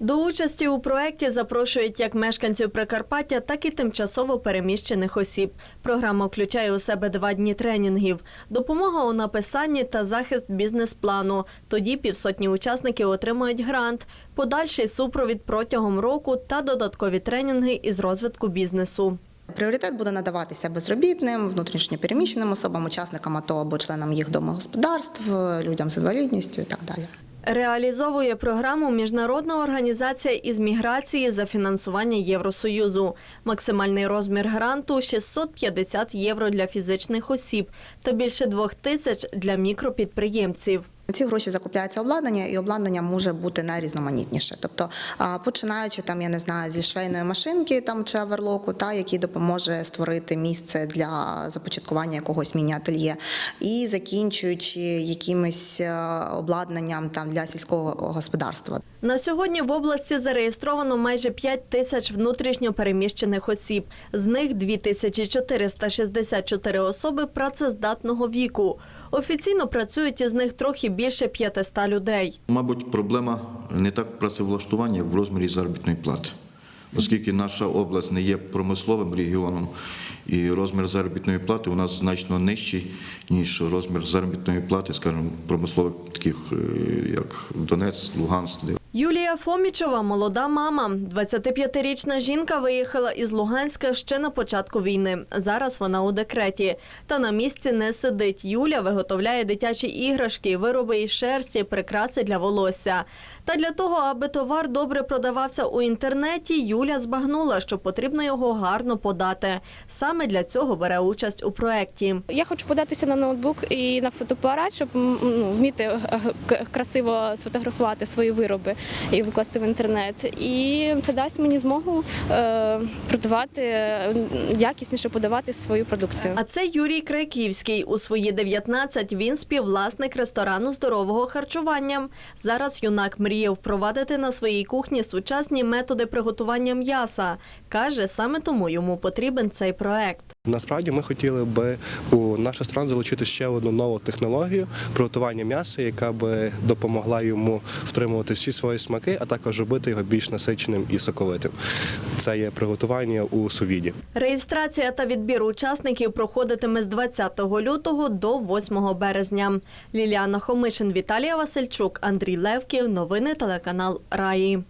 До участі у проєкті запрошують як мешканців Прикарпаття, так і тимчасово переміщених осіб. Програма включає у себе два дні тренінгів, допомога у написанні та захист бізнес-плану. Тоді півсотні учасників отримають грант, подальший супровід протягом року та додаткові тренінги із розвитку бізнесу. Пріоритет буде надаватися безробітним, внутрішньопереміщеним особам, учасникам АТО або членам їх домогосподарств, людям з інвалідністю і так далі. Реалізовує програму міжнародна організація із міграції за фінансування Євросоюзу. Максимальний розмір гранту 650 євро для фізичних осіб та більше двох тисяч для мікропідприємців. На ці гроші закупляється обладнання, і обладнання може бути найрізноманітніше. Тобто, починаючи там, я не знаю, зі швейної машинки там чи аверлоку, та який допоможе створити місце для започаткування якогось міні-ательє, і закінчуючи якимось е, обладнанням там для сільського господарства. На сьогодні в області зареєстровано майже 5 тисяч внутрішньо переміщених осіб. З них 2464 особи працездатного віку. Офіційно працюють із них трохи більше 500 людей. Мабуть, проблема не так в працевлаштуванні, як в розмірі заробітної плати. Оскільки наша область не є промисловим регіоном, і розмір заробітної плати у нас значно нижчий, ніж розмір заробітної плати, скажімо, промислових таких, е, як Донець, Луганськ, де Юлія Фомічова молода мама. 25-річна жінка виїхала із Луганська ще на початку війни. Зараз вона у декреті. Та на місці не сидить. Юля виготовляє дитячі іграшки, вироби із шерсті, прикраси для волосся. Та для того, аби товар добре продавався у інтернеті, Юля збагнула, що потрібно його гарно подати. Саме для цього бере участь у проєкті. Я хочу податися на ноутбук і на фотоапарат, щоб ну, вміти е, красиво сфотографувати свої вироби і викласти в інтернет. І це дасть мені змогу е, продавати якісніше подавати свою продукцію. А це Юрій Крайківський. У свої 19 він співвласник ресторану здорового харчування. Зараз юнак мріє впровадити на своїй кухні сучасні методи приготування м'яса. Каже, саме тому йому потрібен цей проект. Насправді ми хотіли би у наш ресторан залучити ще одну нову технологію приготування м'яса, яка би допомогла йому втримувати всі свої смаки, а також робити його більш насиченим і соковитим. Це є приготування у сувіді. Реєстрація та відбір учасників проходитиме з 20 лютого до 8 березня. Ліліана Хомишин, Віталія Васильчук, Андрій Левків. Новини телеканал Раї.